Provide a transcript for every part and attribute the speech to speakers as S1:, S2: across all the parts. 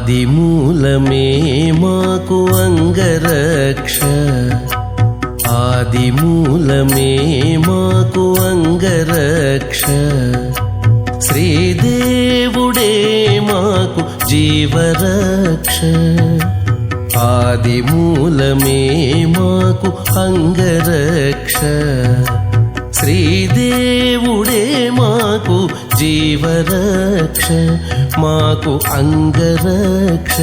S1: ఆది మూలమే మాకు అంగరక్ష. ఆది మూలమే మాకు అంగరక్ష. శ్రీదేవుడే మాకు జీవరక్ష. ఆది మూలమే మాకు అంగరక్ష. శ్రీదేవుడే మాకు జీవరక్ష మాకు అంగరక్ష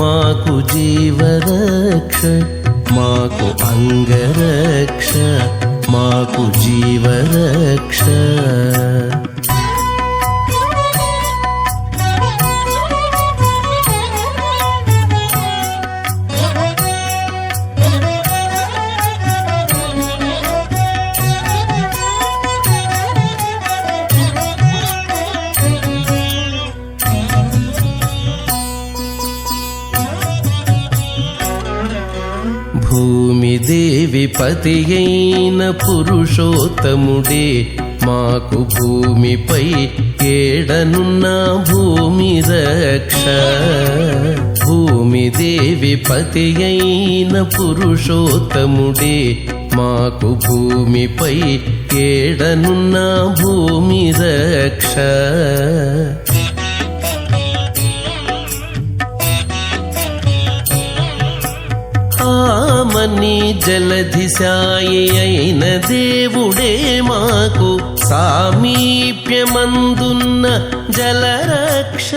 S1: మాకు జీవరక్ష మాకు అంగరక్ష మాకు జీవరక్ష. భూమి దేవి పతి అయిన పురుషోత్తముడే. మాకు భూమిపై ఏడనున్న భూమి రక్ష. భూమి దేవి పతి అయిన పురుషోత్తముడే. మాకు భూమిపై ఏడనున్న భూమి రక్ష. ఆమని జలధిశాయి అయిన దేవుడే మాకు సామీప్యమందున్న జలరక్ష.